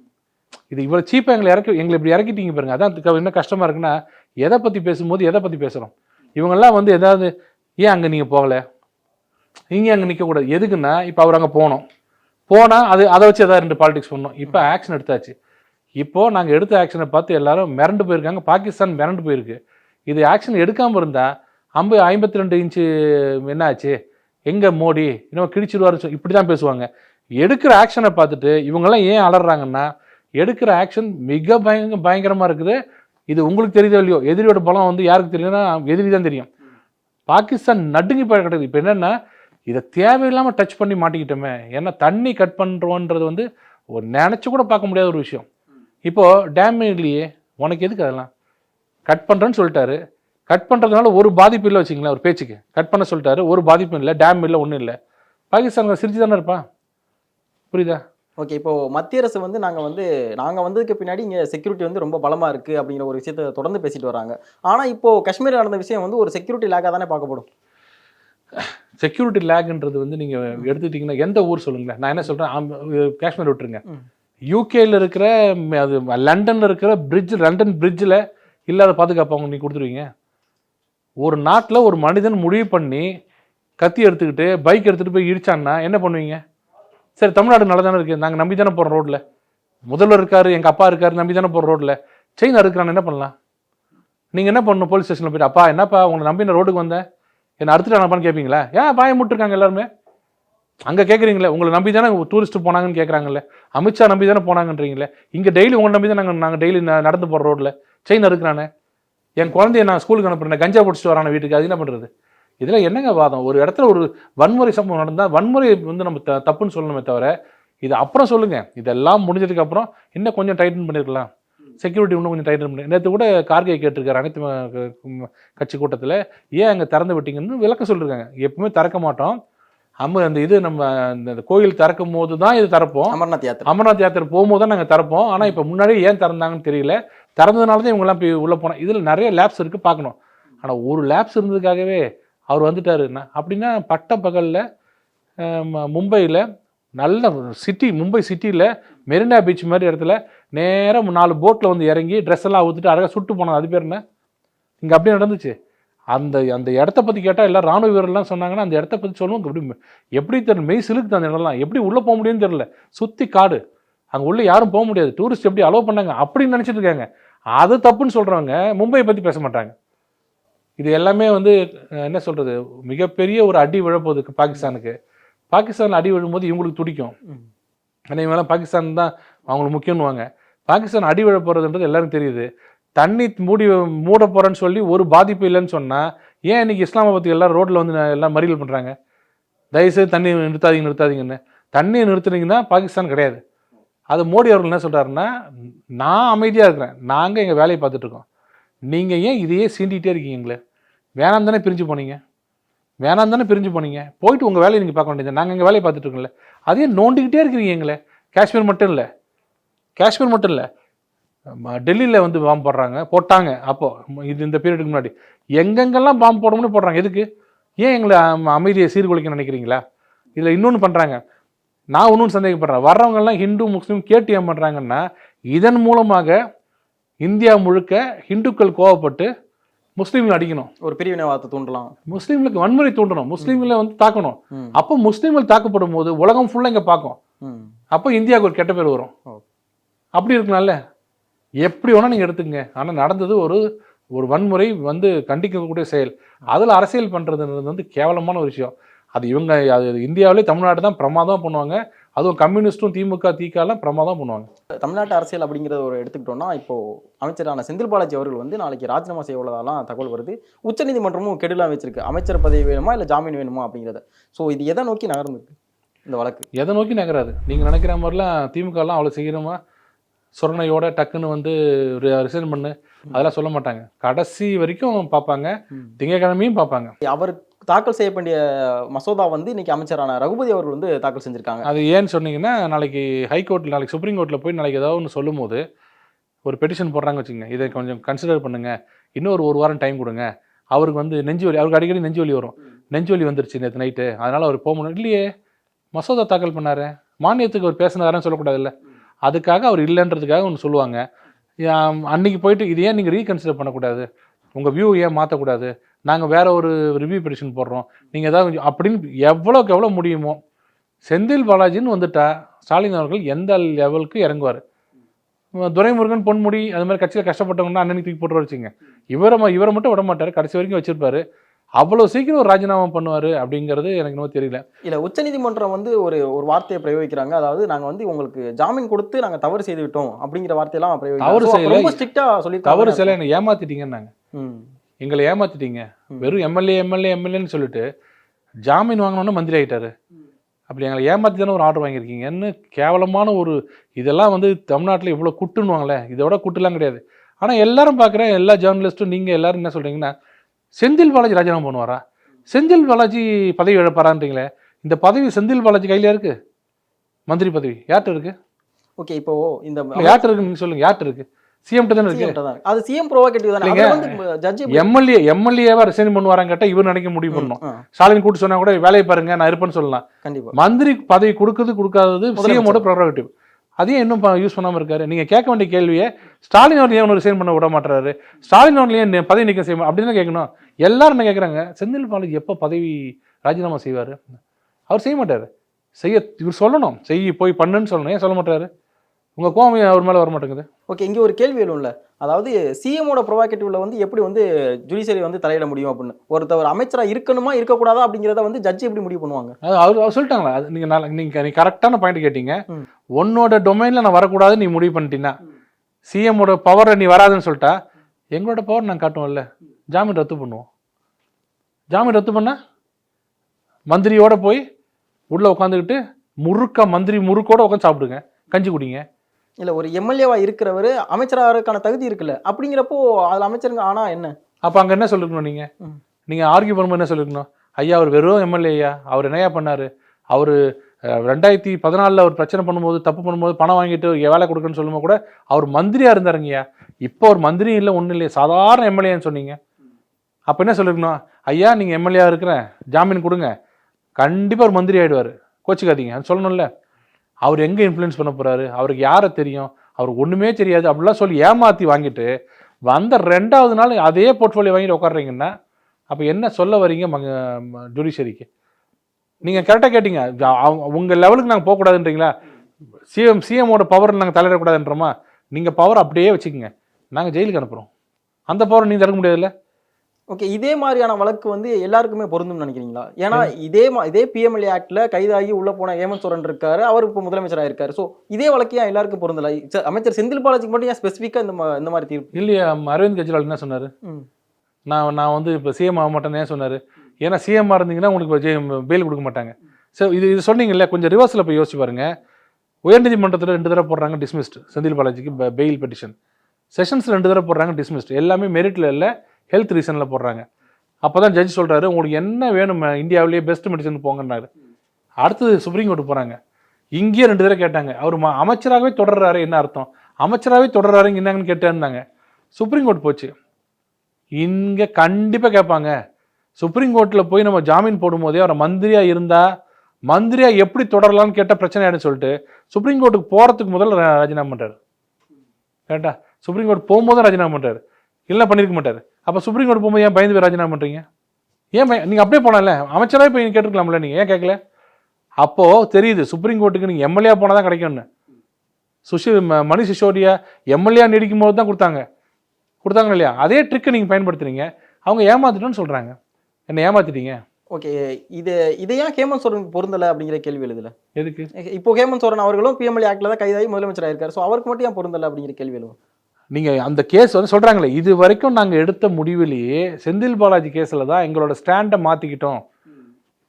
S1: இது இவ்வளவு சீப்பா எங்களை இறக்கி எங்களை இப்படி இறக்கிட்டீங்க பாருங்க. அதான் என்ன கஷ்டமா இருக்குன்னா எதை பத்தி பேசும்போது எதை பத்தி பேசுறோம்? இவங்கெல்லாம் வந்து ஏதாவது ஏன் அங்க நீங்க போகல? நீங்க அங்க நிக்க கூடாது எதுக்குன்னா இப்ப அவர் அங்க போனோம். போனா அது அதை வச்சு ஏதாவது ரெண்டு பாலிடிக்ஸ் பண்ணோம் இப்போ ஆக்ஷன் எடுத்தாச்சு. இப்போ நாங்க எடுத்த ஆக்ஷனை பார்த்து எல்லாரும் மிரண்டு போயிருக்காங்க. பாகிஸ்தான் மிரண்டு போயிருக்கு. இது ஆக்ஷன் எடுக்காம இருந்தா ஐம்பது ஐம்பத்தி ரெண்டு இன்ச்சு என்ன ஆச்சு எங்க மோடி? இன்னும் கிழிச்சிருவாரு சொ- இப்படிதான் பேசுவாங்க. எடுக்கிற ஆக்ஷனை பார்த்துட்டு இவங்கெல்லாம் ஏன் அலறாங்கன்னா எடுக்கிற ஆக்ஷன் மிக பயங்க பயங்கரமா இருக்குது. இது உங்களுக்கு தெரியுதோ இல்லையோ? எதிரியோட பலம் வந்து யாருக்கு தெரியும்னா எதிரி தான் தெரியும். பாகிஸ்தான் நடுங்கி போய் கிடக்குது இப்போ என்னென்னா இதை தேவையில்லாமல் டச் பண்ணி மாட்டிக்கிட்டோமே. ஏன்னா தண்ணி கட் பண்ணுறோன்றது வந்து ஒரு நினச்சி கூட பார்க்க முடியாத ஒரு விஷயம். இப்போது டேம் இல்லையே உனக்கு எதுக்கு அதெல்லாம்? கட் பண்ணுறேன்னு சொல்லிட்டாரு. கட் பண்ணுறதுனால ஒரு பாதிப்பு இல்லை வச்சுங்களேன் ஒரு பேச்சுக்கு. கட் பண்ண சொல்லிட்டாரு ஒரு பாதிப்பும் இல்லை டேம் இல்லை ஒன்றும் இல்லை. பாகிஸ்தான் சிரிச்சு தானே இருப்பான்? புரியுதா?
S2: ஓகே இப்போ மத்திய அரசு வந்து நாங்க வந்து நாங்க வந்ததுக்கு பின்னாடி இங்க செக்யூரிட்டி வந்து ரொம்ப பலமா இருக்கு அப்படிங்கிற ஒரு விஷயத்த தொடர்ந்து பேசிட்டு வராங்க ஆனா இப்போ காஷ்மீர் நடந்த விஷயம் வந்து ஒரு செக்யூரிட்டி லேக்கா தானே பார்க்கப்படும்?
S1: செக்யூரிட்டி லேக்ன்றது வந்து நீங்க எடுத்துக்கிட்டீங்கன்னா எந்த ஊர் சொல்லுங்களேன். நான் என்ன சொல்றேன்? ஆம், காஷ்மீர் விட்டுருங்க. யூகேல இருக்கிற அது லண்டன்ல இருக்கிற பிரிட்ஜ் லண்டன் பிரிட்ஜில் இல்லாத பாதுகாப்பு அவங்க நீ கொடுத்துருவீங்க. ஒரு நாட்டுல ஒரு மனிதன் முடிவு பண்ணி கத்தி எடுத்துக்கிட்டு பைக் எடுத்துட்டு போய் இடிச்சான்னா என்ன பண்ணுவீங்க? சரி தமிழ்நாடு நல்லா தானே இருக்கு? நாங்கள் நம்பி தானே போகிறோம் ரோட்டில் முதல்வர் இருக்காரு எங்கள் அப்பா இருக்காரு நம்பி தானே போகிறோம் ரோட்டில் செயின் அறுக்கிறான் என்ன பண்ணலாம்? நீங்கள் என்ன பண்ணணும்? போலீஸ் ஸ்டேஷனில் போயிட்டு அப்பா என்னப்பா உங்களை நம்பி நான் ரோடுக்கு வந்தேன்? என்ன அறுத்துட்டானப்பான்னு கேட்பீங்களா ஏன் பாயம் விட்டுருக்காங்க எல்லாருமே? அங்கே கேட்குறீங்களே உங்களை நம்பி தானே டூரிஸ்ட் போனாங்கன்னு கேட்குறாங்கல்ல அமித்ஷா நம்பி தானே போனாங்கன்றீங்களே? இங்கே டெய்லி உங்களை நம்பி தான் நாங்கள் நாங்கள் டெய்லி நடந்து போகிற ரோட்டில் செயின் அறுக்கிறானே என் குழந்தைய நான் ஸ்கூலுக்கு அனுப்புறேன் கஞ்சா பிடிச்சிட்டு வரான வீட்டுக்கு அது என்ன பண்ணுறது இதுல என்னங்க வாதம்? ஒரு இடத்துல ஒரு வன்முறை சம்பவம் நடந்தா வன்முறை வந்து நம்ம த- தப்புன்னு சொல்லணுமே தவிர இது அப்புறம் சொல்லுங்க. இதெல்லாம் முடிஞ்சதுக்கு அப்புறம் இன்னும் கொஞ்சம் டைட்டன் பண்ணிருக்கலாம். செக்யூரிட்டி இன்னும் கொஞ்சம் டைட்டன் பண்ணி நேற்று கூட கார்கே கேட்டிருக்காரு அனைத்து கட்சி கூட்டத்தில் ஏன் அங்கே திறந்து விட்டீங்கன்னு விளக்கம் சொல்லியிருக்காங்க எப்பவுமே திறக்க மாட்டோம். நம்ம அந்த இது நம்ம அந்த கோயில் திறக்கும் போது தான் இது திறப்போம்.
S2: அமர்நாத் யாத்திரை.
S1: அமர்நாத் யாத்திரை போகும்போது தான் நாங்கள் திறப்போம். ஆனால் இப்போ முன்னாடியே ஏன் திறந்தாங்கன்னு தெரியல. திறந்ததுனால தான் இவங்கெல்லாம் போய் உள்ளே போனோம் இதில் நிறைய லேப்ஸ் இருக்குது பார்க்கணும். ஆனால் ஒரு லேப்ஸ் இருந்ததுக்காகவே அவர் வந்துட்டாருன்னா அப்படின்னா பட்ட பகலில் மும்பையில் நல்ல சிட்டி மும்பை சிட்டியில் மெரினா பீச் மாதிரி இடத்துல நேராக நாலு போட்டில் வந்து இறங்கி ட்ரெஸ் எல்லாம் ஊற்றிட்டு அழகாக சுட்டு போனோம் அது பேர் என்ன? இங்கே அப்படியே நடந்துச்சு. அந்த அந்த இடத்த பற்றி கேட்டால் எல்லாம் ராணுவ வீரர்லாம் சொன்னாங்கன்னா அந்த இடத்த பற்றி சொல்லுவோம். எப்படி எப்படி தெரியல மெய் சிலுக்குது அந்த இடம்லாம். எப்படி உள்ளே போக முடியும்னு தெரியல. சுற்றி காடு. அங்கே உள்ளே யாரும் போக முடியாது. டூரிஸ்ட் எப்படி அலோவ் பண்ணாங்க? அப்படின்னு நினச்சிட்டு இருக்காங்க. அது தப்புன்னு சொல்கிறவங்க மும்பையை பற்றி பேச மாட்டாங்க. இது எல்லாமே வந்து என்ன சொல்கிறது மிகப்பெரிய ஒரு அடி விழப்போகுது பாகிஸ்தானுக்கு. பாகிஸ்தான் அடி விழும்போது இவங்களுக்கு துடிக்கும். ஆனால் இவங்கெல்லாம் பாகிஸ்தான் தான் அவங்களுக்கு முக்கியம்னுவாங்க. பாகிஸ்தான் அடி விழ போகிறதுன்றது எல்லாரும் தெரியுது. தண்ணி மூடி மூட போகிறேன்னு சொல்லி ஒரு பாதிப்பு இல்லைன்னு சொன்னால் ஏன் இன்னைக்கு இஸ்லாமாபாத்துக்கு எல்லாரும் ரோட்டில் வந்து எல்லாம் மறியல் பண்ணுறாங்க தயவுசெய்து தண்ணி நிறுத்தாதீங்க நிறுத்தாதீங்கன்னு. தண்ணியை நிறுத்துனீங்கன்னா பாகிஸ்தான் கிடையாது. அது மோடி அவர்கள் என்ன சொல்கிறாருன்னா நான் அமைதியாக இருக்கிறேன். நாங்கள் எங்கள் வேலையை பார்த்துட்டு இருக்கோம். நீங்கள் ஏன் இதையே சீண்டிகிட்டே இருக்கீங்களே? வேணாம் தானே பிரிஞ்சு போனீங்க. வேணாம் தானே பிரிஞ்சு போனீங்க. போயிட்டு உங்கள் வேலையை நீங்கள் பார்க்க வேண்டியது நாங்கள் எங்கள் வேலையை பார்த்துட்டு இருக்கோம்ல. அதையே நோண்டிக்கிட்டே இருக்கிறீங்க எங்களை காஷ்மீர் மட்டும் இல்லை. காஷ்மீர் மட்டும் இல்லை. டெல்லியில் வந்து பாம்பு போடுறாங்க. போட்டாங்க. அப்போது இது இந்த பீரியடுக்கு முன்னாடி. எங்கெங்கெல்லாம் பாம்பு போடணும்னு போடுறாங்க? எதுக்கு? ஏன் எங்களை அமைதியை சீர்குலைக்க நினைக்கிறீங்களா? இதில் இன்னொன்று பண்ணுறாங்க நான் இன்னொன்று சந்தேகப்படுறேன். வர்றவங்கெல்லாம் ஹிந்து முஸ்லீம் கேட்டு ஏன் பண்ணுறாங்கன்னா இதன் மூலமாக இந்தியா முழுக்க ஹிந்துக்கள் கோவப்பட்டு முஸ்லீம்களை அடிக்கணும்.
S2: ஒரு பிரிவினைவாதத்தை தூண்டலாம்.
S1: முஸ்லீம்களுக்கு வன்முறை தூண்டணும். முஸ்லீம்களை வந்து தாக்கணும். அப்போ முஸ்லீம்கள் தாக்கப்படும் போது உலகம் ஃபுல்லாக இங்கே பார்க்கும். அப்போ இந்தியாவுக்கு ஒரு கெட்ட பேர் வரும். அப்படி இருக்கனால எப்படி வேணா நீங்கள் எடுத்துக்கங்க. ஆனால் நடந்தது ஒரு ஒரு வன்முறை வந்து கண்டிக்கக்கூடிய செயல். அதில் அரசியல் பண்ணுறதுன்றது வந்து கேவலமான ஒரு விஷயம். அது இவங்க அது இந்தியாவிலே தமிழ்நாடு தான் பிரமாதம் பண்ணுவாங்க. அதுவும் கம்யூனிஸ்ட்டும் திமுக திகாலாம் பிரமாதம் பண்ணுவாங்க.
S2: தமிழ்நாட்டு அரசியல் அப்படிங்கிறத ஒரு எடுத்துக்கிட்டோம்னா இப்போ அமைச்சரான செந்தில் பாலாஜி அவர்கள் வந்து நாளைக்கு ராஜினாமா செய்ய உள்ளதாலாம் தகவல் வருது. உச்சநீதிமன்றமும் கெடுலாம் வச்சிருக்கு. அமைச்சர் பதவி வேணுமா இல்லை ஜாமீன் வேணுமா அப்படிங்கிறத? ஸோ இது எதை நோக்கி நகர்ந்துருக்கு இந்த வழக்கு?
S1: எதை நோக்கி நகராது? நீங்கள் நினைக்கிற மாதிரிலாம் திமுகலாம் அவ்வளோ சீக்கிரமாக சொரணையோட டக்குன்னு வந்து ரிசைன் பண்ணு. அதெல்லாம் சொல்ல மாட்டாங்க. கடைசி வரைக்கும் பார்ப்பாங்க. திங்கக்கிழமையும் பார்ப்பாங்க.
S2: அவர் தாக்கல் செய்ய வேண்டிய மசோதா வந்து இன்னைக்கு அமைச்சரான ரகுபதி அவர்கள் வந்து தாக்கல் செஞ்சிருக்காங்க.
S1: அது ஏன்னு சொன்னீங்கன்னா நாளைக்கு ஹைகோர்ட்டில் நாளைக்கு சுப்ரீம் கோர்ட்டில் போய் நாளைக்கு ஏதாவது ஒன்று சொல்லும்போது ஒரு பெட்டிஷன் போடுறாங்க வச்சுங்க இதை கொஞ்சம் கன்சிடர் பண்ணுங்க. இன்னொரு ஒரு வாரம் டைம் கொடுங்க. அவருக்கு வந்து நெஞ்சு வலி அவருக்கு அடிக்கடி நெஞ்சு வலி வரும். நெஞ்சு வலி வந்துருச்சு நேற்று நைட்டு அதனால் அவர் போக முடியும் இல்லையே மசோதா தாக்கல் பண்ணார். மானியத்துக்கு அவர் பேசினாருன்னு சொல்லக்கூடாதுல்ல. அதுக்காக அவர் இல்லைன்றதுக்காக ஒன்று சொல்லுவாங்க. அன்னைக்கு போயிட்டு இது ஏன் நீங்கள் ரீகன்சிடர் பண்ணக்கூடாது? உங்கள் வியூ ஏன் மாற்றக்கூடாது நாங்கள் வேற ஒரு ரிவ்யூ பெட்டிஷன் போடுறோம். நீங்கள் ஏதாவது கொஞ்சம் அப்படின்னு எவ்வளோக்கு எவ்வளோ முடியுமோ செந்தில் பாலாஜின்னு வந்துட்டா ஸ்டாலின் அவர்கள் எந்த லெவலுக்கு இறங்குவார்? துரைமுருகன் பொன்முடி அது மாதிரி கட்சியில் கஷ்டப்பட்டவங்கன்னா அண்ணனுக்கு தூக்கி போட்டு வச்சுங்க இவரை இவரை மட்டும் விட மாட்டார் கடைசி வரைக்கும் வச்சிருப்பாரு. அவ்வளோ சீக்கிரம் ஒரு ராஜினாமா பண்ணுவார் அப்படிங்கிறது எனக்கு இன்னும் தெரியல.
S2: இல்ல உச்சநீதிமன்றம் வந்து ஒரு ஒரு வார்த்தையை பிரயோகிக்கிறாங்க. அதாவது நாங்க வந்து உங்களுக்கு ஜாமீன் கொடுத்து நாங்க தவறு செய்து விட்டோம் அப்படிங்கிற வார்த்தையெல்லாம்
S1: தவறு
S2: So, அப்ப
S1: செய்யல.
S2: ரொம்ப ஸ்ட்ரிக்டா சொல்லி
S1: தவறு சில என்னை ஏமாத்திட்டீங்கன்னாங்க.
S2: ம்.
S1: எங்களை ஏமாத்திட்டீங்க. வெறும் எம்எல்ஏ எம்எல்ஏ எம்எல்ஏன்னு சொல்லிட்டு ஜாமீன் வாங்கினோன்னு மந்திரி ஆயிட்டாரு அப்படி எங்களை ஏமாத்தி தானே ஒரு ஆர்டர் வாங்கியிருக்கீங்கன்னு கேவலமான ஒரு இதெல்லாம் வந்து தமிழ்நாட்டில் இவ்வளோ குட்டுன்னுவாங்களே இதோட குட்டுலாம் கிடையாது. ஆனால் எல்லாரும் பார்க்குறேன் எல்லா ஜேர்னலிஸ்ட்டும் நீங்கள் எல்லாரும் என்ன சொல்கிறீங்கன்னா செந்தில் பாலாஜி ராஜினாமா பண்ணுவாரா? செந்தில் பாலாஜி பதவி இழப்பாரான்றீங்களே இந்த பதவி செந்தில் பாலாஜி கையில இருக்கு? மந்திரி பதவி. யார்கிட்ட இருக்கு?
S2: ஓகே இப்போ இந்த
S1: யார்கிட்ட இருக்குன்னு நீங்க சொல்லுங்க யார்கிட்ட இருக்கு? சிஎம் தானே இருக்கு.
S2: அது சிஎம் ப்ரோவோகேட்டிவ் தானே. ஜட்ஜ்
S1: எம்எல்ஏ எம்எல்ஏவா ரிசைன் பண்ணுவாரான்னு கேட்டால் இவர் நினைக்க முடிவு பண்ணணும். ஸ்டாலின் கூட்டு சொன்னா கூட வேலையை பாருங்க நான் இருப்பேன்னு சொல்லலாம்.
S2: கண்டிப்பா.
S1: மந்திரி பதவி கொடுக்குறது கொடுக்காதது. சிஎமோட ப்ரொரகட்டிவ் அதையும் இன்னும் யூஸ் பண்ணாம இருக்காரு. நீங்க கேட்க வேண்டிய கேள்வியை ஸ்டாலின் அவர் ஏன் ரிசைன் பண்ண விட மாட்டாரு ஸ்டாலின் அவர் ஏன் பதவி நீக்கம் செய்ய அப்படின்னு கேட்கணும். எல்லாரும் என்ன கேட்குறாங்க? செந்தில் பாலாஜி எப்போ பதவி ராஜினாமா செய்வார்? அவர் செய்ய மாட்டாரு. செய்ய இவர் சொல்லணும். செய் போய் பண்ணுன்னு சொல்லணும். ஏன் சொல்ல மாட்டாரு உங்க கோவம் அவர் மேல வர மாட்டேங்குது
S2: ஓகே இங்க ஒரு கேள்வி எழும்ல. அதாவது சிஎமோட ப்ரோவாகேட்டிவ்ல வந்து எப்படி வந்து ஜுடிஷியரி வந்து தலையிட முடியும் அப்படின்னு? ஒருத்தவர் அமைச்சரா இருக்கணுமா இருக்கக்கூடாதா அப்படிங்கிறத வந்து ஜட்ஜ் எப்படி முடிவு பண்ணுவாங்க?
S1: அது அவர் அவர் சொல்லிட்டாங்களா? அது நீங்க நல்ல- நீங்க நீ கரெக்டான பாயிண்ட் கேட்டீங்க. உன்னோட டொமைன்ல நான் வரக்கூடாதுன்னு நீ முடிவு பண்ணிட்டீங்கன்னா சிஎம்மோட பவரை நீ வராதுன்னு சொல்லிட்டா எங்களோட பவர் நாங்கள் காட்டுவோம்ல. ஜாமீன் ரத்து பண்ணுவோம். ஜாமீன் ரத்து பண்ணா மந்திரியோட போய் உள்ள உட்காந்துக்கிட்டு முறுக்க மந்திரி முறுக்கோட உட்காந்து சாப்பிடுங்க. கஞ்சி குடிங்க.
S2: இல்ல ஒரு எம்எல்ஏவா இருக்கிறவர் அமைச்சராகிறதுக்கான தகுதி இருக்குல்ல அப்படிங்கிறப்போ அதுல அமைச்சருங்க ஆனா என்ன?
S1: அப்போ அங்கே என்ன சொல்லிருக்கணும் நீங்கள். நீங்கள் ஆர்கியூ பண்ணும்போது என்ன சொல்லிருக்கணும்? ஐயா அவர் வெறும் எம்எல்ஏயா அவர் என்னையா பண்ணார்? அவர் ரெண்டாயிரத்தி பதினாலில் அவர் பிரச்சனை பண்ணும்போது தப்பு பண்ணும்போது பணம் வாங்கிட்டு வேலை கொடுக்குன்னு சொல்லும்போது கூட அவர் மந்திரியா இருந்தாருங்கய்யா. இப்போ ஒரு மந்திரி இல்லை ஒன்றும் இல்லையா. சாதாரண எம்எல்ஏன்னு சொன்னீங்க. அப்போ என்ன சொல்லிருக்கணும்? ஐயா நீங்கள் எம்எல்ஏ இருக்கிறேன். ஜாமீன் கொடுங்க. கண்டிப்பாக ஒரு மந்திரி ஆயிடுவார். கோச்சிக்காதீங்க. அது சொல்லணும்ல. அவர் எங்கே இன்ஃப்ளூயன்ஸ் பண்ண போகிறாரு அவருக்கு யாரை தெரியும்? அவருக்கு ஒன்றுமே தெரியாது. அப்படிலாம் சொல்லி ஏமாற்றி வாங்கிட்டு வந்த ரெண்டாவது நாள் அதே போர்ட்ஃபோலியோ வாங்கிட்டு உட்காடுறீங்கன்னா அப்போ என்ன சொல்ல வரீங்க மங்க ஜுடிஷரிக்கு நீங்கள் கரெக்டாக கேட்டீங்க. ஜா- அவங்க உங்கள் லெவலுக்கு நாங்கள் போகக்கூடாதுன்றீங்களா? சிஎம் சிஎம்மோட பவர் நாங்கள் தலையிடக்கூடாதுன்றோமா? நீங்கள் பவர் அப்படியே வச்சுக்கோங்க. நாங்கள் ஜெயிலுக்கு அனுப்புகிறோம் அந்த பவர் நீங்கள் தடுக்க முடியாதுல்ல?
S2: ஓகே இதே மாதிரியான வழக்கு வந்து எல்லாருக்குமே பொருந்தும்னு நினைக்கிறீங்களா? ஏன்னா இதே இதே பிஎம்எல்ஏ ஆக்ட்ல கைதாகி உள்ள போன ஹேமந்த் சோரன் இருக்காரு. அவர் இப்போ முதலமைச்சராக இருக்காரு. ஸோ இதே வழக்கு ஏன் எல்லாருக்கும் பொருந்தல? அமைச்சர் செந்தில் பாலாஜிக்கு மட்டும் ஏன் ஸ்பெசிஃபிக்கா இந்த இந்த மாதிரி தீர்ப்பு?
S1: இல்லையா அரவிந்த் கெஜ்ரிவால் என்ன சொன்னார். நான் நான் வந்து இப்போ சிஎம் ஆக மாட்டேனே சொன்னார்? ஏன்னா சிஎம்மாக இருந்தீங்கன்னா உங்களுக்கு பெயில் கொடுக்க மாட்டாங்க. ஸோ இது இது சொன்னீங்கல்ல கொஞ்சம் ரிவர்ஸில் போய் யோசிச்சு பாருங்க. உயர்நீதிமன்றத்தில் ரெண்டு தடவை போடுறாங்க டிஸ்மிஸ்டு செந்தில் பாலாஜிக்கு பெயில் பெட்டிஷன் செஷன்ஸ் ரெண்டு தடவை போடுறாங்க டிஸ்மிஸ்டு எல்லாமே மெரிட்டில் இல்லை. ஹெல்த் ரீசனில் போடுறாங்க. அப்போ தான் ஜட்ஜ் சொல்கிறாரு உங்களுக்கு என்ன வேணும் இந்தியாவிலேயே பெஸ்ட் மெடிசன் போங்கன்னாரு. அடுத்தது சுப்ரீம் கோர்ட்டு போகிறாங்க இங்கேயே ரெண்டு தடவை கேட்டாங்க. அவர் ம- அமைச்சராகவே தொடர்றாரு என்ன அர்த்தம்? அமைச்சராகவே தொடர்றாருங்க என்னங்கன்னு கேட்டேன்னாங்க. சுப்ரீம் கோர்ட் போச்சு. இங்கே கண்டிப்பாக கேட்பாங்க. சுப்ரீம் கோர்ட்டில் போய் நம்ம ஜாமீன் போடும்போதே அவர் மந்திரியாக இருந்தால் மந்திரியாக எப்படி தொடரலாம்னு கேட்ட பிரச்சனை ஆயிடுன்னு சொல்லிட்டு சுப்ரீம் கோர்ட்டுக்கு போகிறதுக்கு முதல்ல ராஜினாமா பண்ணுறாரு கேட்டா சுப்ரீம் கோர்ட் போகும்போது ராஜினாமா பண்ணுறாரு இல்லை பண்ணியிருக்க மாட்டார். அப்போ சுப்ரீம் கோர்ட் போகும்போது ஏன் பயந்து போய் ராஜினாமா பண்ணுறீங்க ஏன் பய- நீங்க அப்படியே போனல அமைச்சராக போய் கேட்டிருக்கலாம்ல நீங்க? ஏன் கேட்கல அப்போ தெரியுது சுப்ரீம் கோர்ட்டுக்கு நீங்க எம்எல்ஏ போனால் தான் கிடைக்கும்னு. சுஷில் மணி சிசோடியா எம்எல்ஏ நீடிக்கும் போது தான் கொடுத்தாங்க. கொடுத்தாங்க இல்லையா? அதே ட்ரிக்கை நீங்க பயன்படுத்துறீங்க. அவங்க ஏமாத்திட்டோன்னு சொல்றாங்க. என்ன ஏமாத்திட்டீங்க?
S2: ஓகே இது இதை ஏன் ஹேமந்த் சோரனுக்கு பொருந்தல அப்படிங்கிற கேள்வி எழுதுல?
S1: எதுக்கு?
S2: இப்போ ஹேமந்த் சோரன் அவர்களும் பிஎம்எல்ஏ ஆக்ட்ல தான் கைதாகி முதலமைச்சராக இருக்காரு ஸோ அவருக்கு மட்டும் ஏன் பொருந்தல அப்படிங்கிற கேள்வி எழுவும்
S1: நீங்கள் அந்த கேஸ் வந்து சொல்கிறாங்களே இது வரைக்கும் நாங்கள் எடுத்த முடிவிலேயே செந்தில் பாலாஜி கேஸில் தான் எங்களோட ஸ்டாண்டை மாற்றிக்கிட்டோம்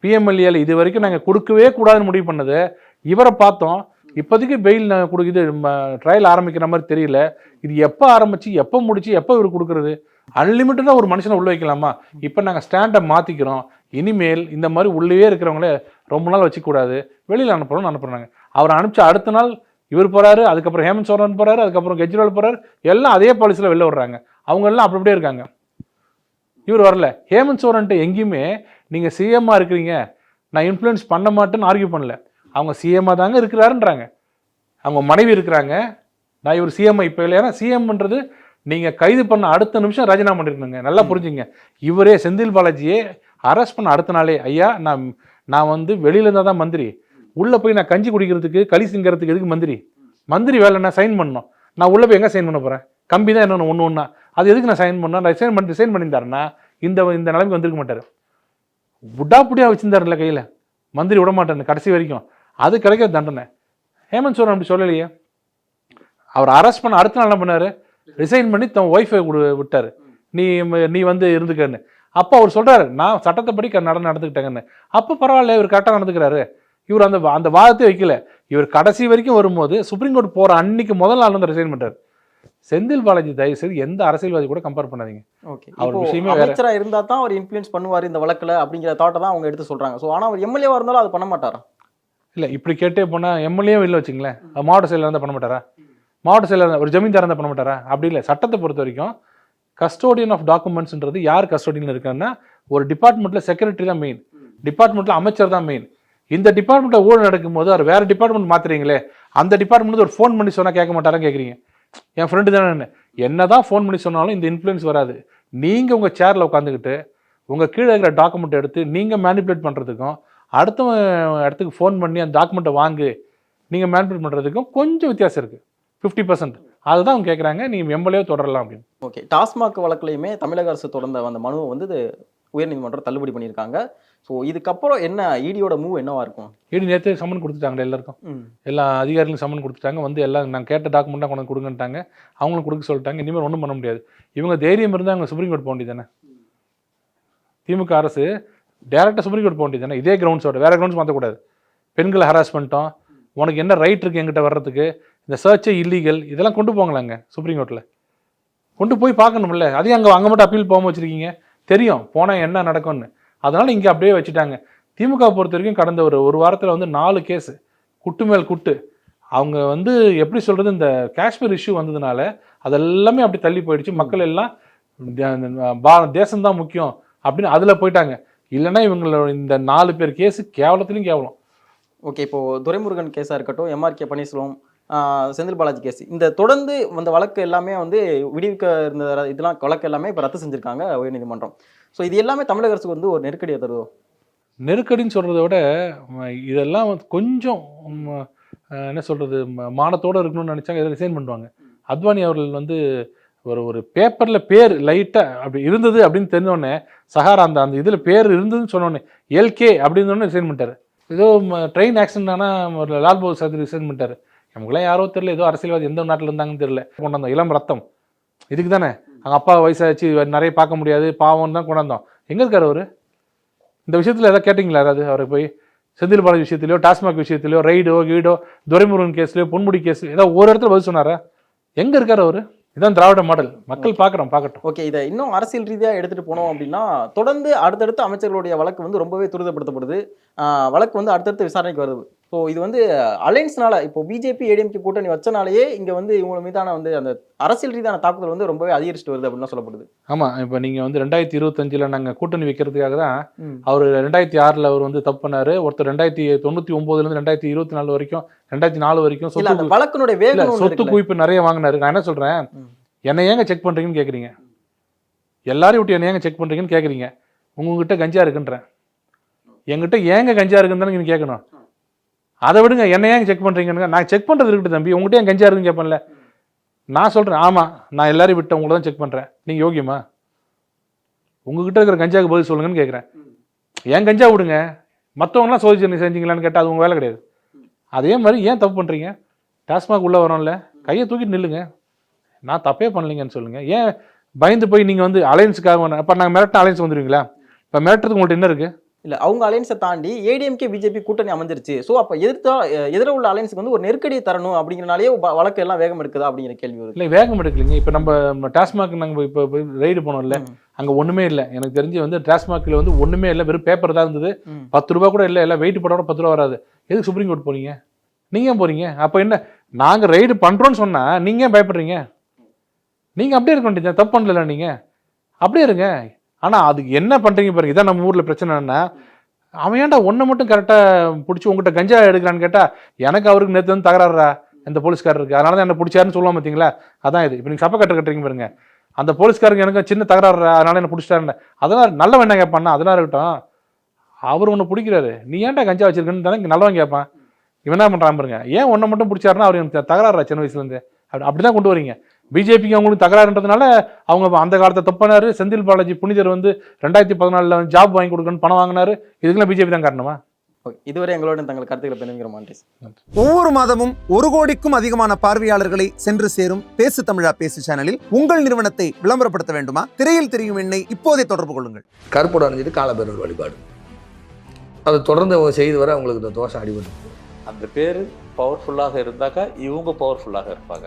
S1: பிஎம்எல்ஏல இது வரைக்கும் நாங்கள் கொடுக்கவே கூடாதுன்னு முடிவு பண்ணது. இவரை பார்த்தோம். இப்போதைக்கு பெயில் கொடுக்குது ட்ரையல் ஆரம்பிக்கிற மாதிரி தெரியல. இது எப்போ ஆரம்பிச்சு எப்போ முடிச்சு எப்போ இவர் கொடுக்குறது? அன்லிமிட்டடாக ஒரு மனுஷனை உள்ள வைக்கலாமா? இப்போ நாங்கள் ஸ்டாண்டை மாற்றிக்கிறோம் இனிமேல் இந்த மாதிரி உள்ளே இருக்கிறவங்களே ரொம்ப நாள் வச்சுக்கூடாது வெளியில் அனுப்புகிறோம்னு அனுப்புகிறாங்க அவரை அனுப்பிச்ச அடுத்த நாள் இவர் போறாரு அதுக்கப்புறம் ஹேமந்த் சோரன் போறாரு அதுக்கப்புறம் கெஜ்ரிவால் போறாரு எல்லாம் அதே பாலிசியில் வெளில விடுறாங்க அவங்க எல்லாம் அப்படி அப்படியே இருக்காங்க. இவர் வரல. ஹேமந்த் சோரன்ட்டு எங்கேயுமே நீங்கள் சிஎம்மாக இருக்கிறீங்க நான் இன்ஃப்ளூயன்ஸ் பண்ண மாட்டேன்னு ஆர்கியூ பண்ணல. அவங்க சிஎம்மாக தாங்க இருக்கிறாருன்றாங்க. அவங்க மனைவி இருக்கிறாங்க. நான் இவர் சிஎம் இப்போ இல்லை ஏன்னா சிஎம்ன்றது நீங்கள் கைது பண்ண அடுத்த நிமிஷம் ராஜினாமா பண்ணிருக்கணுங்க நல்லா புரிஞ்சுங்க. இவரே செந்தில் பாலாஜியே அரெஸ்ட் பண்ண அடுத்த நாளே. ஐயா நான் நான் வந்து வெளியில இருந்தால் தான் மந்திரி. உள்ளே போய் நான் கஞ்சி குடிக்கிறதுக்கு களி சிங்கிறதுக்கு எதுக்கு மந்திரி? மந்திரி வேலை நான் சைன் பண்ணணும். நான் உள்ளே போய் எங்கே சைன் பண்ண போகிறேன் கம்பி தான் என்னென்ன ஒன்று ஒன்றா அது எதுக்கு நான் சைன் பண்ணேன் நான் சைன் பண்ணி சைன் பண்ணியிருந்தாருன்னா இந்த இந்த நிலைமைக்கு வந்திருக்க மாட்டார். விடாப்புடியாக வச்சுருந்தாருல்ல கையில். மந்திரி விட மாட்டேன்னு கடைசி வரைக்கும். அது கிடைக்கிற தண்டனை. ஹேமந்த் சோரன் அப்படி சொல்லலையே. அவர் அரெஸ்ட் பண்ண அடுத்த நாள் என்ன பண்ணார்? ரிசைன் பண்ணி தன் ஒய்ஃபை விட்டாரு. நீ நீ வந்து இருந்துக்கன்னு. அப்போ அவர் சொல்கிறாரு நான் சட்டத்தைப்படி க- நட நடந்துக்கிட்டேங்கன்னு. அப்போ பரவாயில்ல இவர் கரெக்டாக நடந்துக்கிறாரு. இவர் அந்த அந்த வாதத்தை வைக்கல. இவர் கடைசி வரைக்கும் வரும்போது சுப்ரீம் கோர்ட் போற அன்னைக்கு முதல் நாள் வந்து ரிசைன் பண்ணிட்டார் செந்தில் பாலாஜி தயவு செய்து எந்த அரசியல்வாதி கூட கம்பேர் பண்ணாதீங்க.
S2: ஓகே
S1: அவர் விஷயமே.
S2: அமைச்சரா இருந்தா தான் அவர் இன்ஃப்ளூயன்ஸ் பண்ணுவார் இந்த வழக்குல அப்படிங்கிற தாட்டை தான் அவங்க எடுத்து சொல்றாங்க. ஸோ ஆனா அவர் எம்எல்ஏவா இருந்தாலும் அது பண்ண மாட்டாரா?
S1: இல்லை இப்படி கேட்டே போனால் எம்எல்ஏ இல்லை வச்சுங்களேன் மாவட்ட செயலர் இருந்தால் பண்ண மாட்டாரா? மாவட்ட செயலர் ஒரு ஜமீன்தார் இருந்தால் பண்ண மாட்டாரா? அப்படி இல்லை. சட்டத்தை பொறுத்த வரைக்கும் கஸ்டோடியன் ஆஃப் டாக்குமெண்ட்ஸ்ன்றது யார் கஸ்டோடியன் இருக்காங்கன்னா ஒரு டிபார்ட்மெண்ட்டில் செக்ரட்டரி தான் மெயின் டிபார்ட்மெண்ட்டில் அமைச்சர் தான் மெயின் இந்த டிபார்ட்மெண்ட்டில் ஊழல் நடக்கும்போது அவர் வேறு டிபார்ட்மெண்ட் மாற்றுறீங்களே அந்த டிபார்ட்மெண்ட் ஒரு ஃபோன் பண்ணி சொன்னால் கேட்க மாட்டாரான்னு கேட்குறீங்க என் ஃப்ரெண்டு தானே என்ன? தான் ஃபோன் பண்ணி சொன்னாலும் இந்த இன்ஃப்ளூயன்ஸ் வராது. நீங்கள் உங்கள் சேரில் உட்காந்துக்கிட்டு உங்கள் கீழே இருக்கிற டாக்குமெண்ட் எடுத்து நீங்கள் மேனிப்புலேட் பண்ணுறதுக்கும் அடுத்தவன் இடத்துக்கு ஃபோன் பண்ணி அந்த டாக்குமெண்ட்டை வாங்கு நீங்கள் மேனிப்புலேட் பண்ணுறதுக்கும் கொஞ்சம் வித்தியாசம் இருக்குது ஃபிஃப்டி பர்சன்ட் அதுதான் அவங்க கேட்குறாங்க நீங்கள் எம்எல்ஏ தொடரலாம் அப்படின்னு.
S2: ஓகே டாஸ்மாக் வழக்குலையுமே தமிழக அரசு தொடர்ந்த அந்த மனுவை வந்து உயர்நீதிமன்றம் தள்ளுபடி பண்ணியிருக்காங்க. ஸோ இதுக்கப்புறம் என்ன இடியோட மூவ் என்னவா இருக்கும்?
S1: இடி நேற்று சம்மன் கொடுத்துட்டாங்க எல்லாருக்கும். எல்லா அதிகாரிகளும் சம்மன் கொடுத்துட்டாங்க. வந்து எல்லாம் நான் கேட்ட டாக்குமெண்ட்டாக கொண்டு கொடுங்கன்ட்டாங்க. அவங்களும் கொடுக்க சொல்லிட்டாங்க. இனிமேல் ஒன்றும் பண்ண முடியாது. இவங்க தைரியம் இருந்தால் அவங்க சுப்ரீம் கோர்ட் போக வேண்டியதானே திமுக அரசு டேரெக்டாக சுப்ரீம் கோர்ட் போக வேண்டியதானே இதே கிரவுண்ட்ஸோட வேற கிரவுண்ட்ஸ் மாற்றக்கூடாது பெண்களை ஹராஸ் பண்ணிட்டோம். உனக்கு என்ன ரைட் இருக்கு என்கிட்ட வர்றதுக்கு? இந்த சர்ச்சே இல்லீகல் இதெல்லாம் கொண்டு போங்களாங்க சுப்ரீம் கோர்ட்டில் கொண்டு போய் பார்க்கணும்ல. அதையும் அங்கே அங்கே மட்டும் அப்பீல் போகாம வச்சிருக்கீங்க. தெரியும். போனால் என்ன நடக்கும்னு. அதனால் இங்கே அப்படியே வச்சுட்டாங்க. திமுக பொறுத்த வரைக்கும் கடந்த ஒரு ஒரு வாரத்தில் வந்து நாலு கேஸு. குட்டு மேல் குட்டு. அவங்க வந்து எப்படி சொல்கிறது இந்த காஷ்மீர் இஷ்யூ வந்ததுனால அதெல்லாமே அப்படி தள்ளி போயிடுச்சு. மக்கள் எல்லாம் பா- தேசம்தான் முக்கியம் அப்படின்னு அதில் போயிட்டாங்க. இல்லைன்னா இவங்களோட இந்த நாலு பேர் கேஸு கேவலத்துலையும் கேவலம்.
S2: ஓகே இப்போது துரைமுருகன் கேஸாக இருக்கட்டும் எம்ஆர்கே பன்னீர்செல்வம் செந்தில் பாலாஜி கேஸ். இந்த தொடர்ந்து வந்த வழக்கு எல்லாமே வந்து விடுவிக்க இருந்த இதெல்லாம் வழக்கு எல்லாமே இப்போ ரத்து செஞ்சுருக்காங்க உயர்நீதிமன்றம். ஸோ இது எல்லாமே தமிழக அரசுக்கு வந்து ஒரு நெருக்கடியை தருதோ?
S1: நெருக்கடின்னு சொல்கிறத விட இதெல்லாம் வந்து கொஞ்சம் என்ன சொல்கிறது மானத்தோடு இருக்கணும்னு நினச்சாங்க இதில் ரிசைன் பண்ணுவாங்க. அத்வானி அவர்கள் வந்து ஒரு ஒரு பேப்பரில் பேர் லைட்டாக அப்படி இருந்தது அப்படின்னு தெரிஞ்சோடனே சஹாரா அந்த அந்த இதில் பேர் இருந்ததுன்னு சொன்னோடனே எல்கே அப்படின்னு ரிசைன் பண்ணிட்டார். ஏதோ ட்ரெயின் ஆக்சிடென்ட் ஆனால் ஒரு லால் பகதூர் சாஸ்திரி ரிசைன் பண்ணிட்டார். நமக்குலாம் யாரோ தெரியல ஏதோ அரசியல்வாதி எந்த நாட்டில் இருந்தாங்கன்னு தெரியல. கொண்டாந்தோம் இளம் ரத்தம். இதுக்கு தானே அவங்க அப்பா வயசாச்சு நிறைய பார்க்க முடியாது பாவம் தான் கொண்டாந்தோம். எங்கே இருக்காரு அவரு? இந்த விஷயத்தில் ஏதாவது கேட்டிங்களா? யாராவது அவரை போய்? செந்தில் பாலாஜி விஷயத்திலையோ டாஸ்மாக் விஷயத்திலையோ ரைடோ கீடோ துரைமுருகன் கேஸ்லையோ பொன்முடி கேஸ் ஏதாவது ஒரு இடத்துல பதில் சொன்னாரா? எங்கே இருக்காரு அவரு? இதான் திராவிட மாடல். மக்கள் பார்க்குறோம் பார்க்கட்டும்.
S2: ஓகே இதை இன்னும் அரசியல் ரீதியாக எடுத்துட்டு போனோம் அப்படின்னா தொடர்ந்து அடுத்தடுத்த அமைச்சர்களுடைய வழக்கு வந்து ரொம்பவே துரிதப்படுத்தப்படுது. வழக்கு வந்து அடுத்தடுத்து விசாரணைக்கு வருது. ஸோ இது வந்து அலைன்ஸ்னால இப்போ பிஜேபி ஏடிஎம்கே கூட்டணி வச்சனாலேயே இங்க வந்து இவங்க மீதான வந்து அந்த அரசியல் ரீதியான தாக்குதல் வந்து ரொம்பவே அதிகரிச்சுட்டு வருது அப்படின்னு சொல்லப்படுது.
S1: ஆமாம் இப்போ நீங்கள் வந்து ரெண்டாயிரத்தி இருபத்தஞ்சில் நாங்கள் கூட்டணி வைக்கிறதுக்காக தான். அவர் ரெண்டாயிரத்தி ஆறில் அவர் வந்து தப்பு பண்ணாரு. ஒருத்தர் ரெண்டாயிரத்தி தொண்ணூற்றி ஒம்போதுலேருந்து ரெண்டாயிரத்தி இருபத்தி நாலு வரைக்கும் ரெண்டாயிரத்தி நாலு வரைக்கும் சொத்து
S2: வழக்கினுடைய வேகம் ஒண்ணு
S1: சொத்து. குவிப்பு நிறைய வாங்கினாரு. நான் என்ன சொல்றேன்?
S2: ம்.
S1: என்னை ஏங்க செக் பண்றீங்கன்னு கேக்குறீங்க? எல்லாரையும் விட்டு என்ன ஏங்க செக் பண்றீங்கன்னு கேக்குறீங்க? உங்ககிட்ட கஞ்சா இருக்குன்றேன். என்கிட்ட ஏங்க கஞ்சா இருக்குன்னு தானே நீங்க கேட்கணும் அதை விடுங்க என்ன ஏன் செக் பண்ணுறீங்கன்னு நான் செக் பண்ணுறது இருக்கட்டும் தம்பி. உங்கள்கிட்ட ஏன் கஞ்சா இருக்குன்னு கேட்பேன்ல. நான் சொல்கிறேன் ஆமாம் நான் எல்லாரையும் விட்டு உங்களை தான் செக் பண்ணுறேன் நீங்கள் யோகியமா? உங்ககிட்ட இருக்கிற கஞ்சாவுக்கு பதில் சொல்லுங்கன்னு கேட்குறேன். ஏன் கஞ்சா விடுங்க? மற்றவங்களாம் சோதிச்சு செஞ்சீங்களான்னு கேட்டால் அது உங்கள் வேலை கிடையாது. அதே மாதிரி ஏன் தப்பு பண்ணுறீங்க டாஸ்மாக் உள்ளே வரோம்ல கையை தூக்கிட்டு நில்லுங்க. நான் தப்பே பண்ணலைங்கன்னு சொல்லுங்க. ஏன் பயந்து போய் நீங்கள் வந்து அலையன்ஸுக்காக அப்போ நாங்கள் மிரட்டின அலையன்ஸ் வந்துருவீங்களா? இப்போ மிரட்டுறதுக்கு உங்கள்கிட்ட என்ன இருக்குது
S2: இல்ல அவங்க அலைன்ஸை தாண்டி ஏடிஎம்கே பிஜேபி கூட்டணி அமைஞ்சிருச்சு. ஸோ அப்ப எதிர்த்தா எதிர உள்ள அலைன்ஸுக்கு வந்து ஒரு நெருக்கடியை தரணும் அப்படிங்கிறனாலே வழக்கு எல்லாம் வேகம் எடுக்குதா அப்படிங்கிற கேள்வி வருது.
S1: இல்லை வேகம் எடுக்கலைங்க. இப்போ நம்ம டாஸ்மாக் நாங்கள் இப்போ ரைடு போனோம்ல. அங்கே ஒன்றுமே இல்லை. எனக்கு தெரிஞ்சு வந்து டாஸ்மாகில் வந்து ஒன்றுமே இல்லை. வெறும் பேப்பர் தான் இருந்தது. பத்து ரூபா கூட இல்லை. எல்லாம் வெயிட் போட கூட பத்து ரூபா வராது. எதுக்கு சுப்ரீம் கோர்ட் போறீங்க நீங்க ஏன் போறீங்க? அப்போ என்ன? நாங்கள் ரைடு பண்ணுறோன்னு சொன்னா நீங்க ஏன் பயப்படுறீங்க? நீங்க அப்படியே இருக்க வேண்டியது தப்பு பண்ணல நீங்க. அப்படியே இருங்க. ஆனால் அதுக்கு என்ன பண்ணுறீங்க பாருங்க இதான் நம்ம ஊரில் பிரச்சனை என்ன அவன் ஏன்டா ஒன்றை மட்டும் கரெக்டாக பிடிச்சி உங்ககிட்ட கஞ்சா எடுக்கிறான்னு கேட்டால் எனக்கு அவருக்கு நேற்று வந்து தகராறுடா இந்த போலீஸ்காரருக்கு அதனால தான் என்ன பிடிச்சாருன்னு சொல்லுவான் பார்த்தீங்களா அதான் இது. இப்போ நீங்கள் சப்பை கட்டு கட்டுறீங்க பாருங்க. அந்த போலீஸ்காரங்க எனக்கு சின்ன தகராறு அதனால என்ன பிடிச்சிட்டாருன்னு. அதெல்லாம் நல்லவன் என்ன கேட்பான்னா அதெல்லாம் இருக்கட்டும். அவர் ஒன்று பிடிக்கிறாரு. நீ ஏன்டா கஞ்சா வச்சிருக்கன்னு தானே நல்லவன் கேட்பான் இவன் என்ன பண்ணுறான் பாருங்க. ஏன் ஒன்றை மட்டும் பிடிச்சாருன்னா அவர் எனக்கு தகராறு சின்ன வயசுலேருந்து அப்படி அப்படி தான் கொண்டு வரீங்க. பிஜேபிக்கு அவங்களுக்கு தகராறுன்றதுனால அவங்க அந்த காலத்தை தப்பானாரு. செந்தில் பாலாஜி புனிதர் வந்து ரெண்டாயிரத்தி பதினாலில் ஜாப் வாங்கி கொடுக்கணும்னு பணம் வாங்கினாரு. இதுக்கெல்லாம் பிஜேபி தான் காரணமா?
S2: ஓகே இதுவரை எங்களோட தங்கள் கருத்துக்களை மாட்டேன்
S3: ஒவ்வொரு மாதமும் ஒரு கோடிக்கும் அதிகமான பார்வையாளர்களை சென்று சேரும் பேசு தமிழா பேசு சேனலில் உங்கள் நிறுவனத்தை விளம்பரப்படுத்த வேண்டுமா? திரையில் தெரியும் எண்ணை இப்போதே தொடர்பு கொள்ளுங்கள்.
S4: கருப்போட அணிஞ்சிட்டு காலபேரர் வழிபாடு. அதை தொடர்ந்து அவங்க செய்து வர அவங்களுக்கு இந்த தோஷம் அடிபட்டு.
S5: அந்த பேர் பவர்ஃபுல்லாக இருந்தாக்கா இவங்க பவர்ஃபுல்லாக இருப்பாங்க.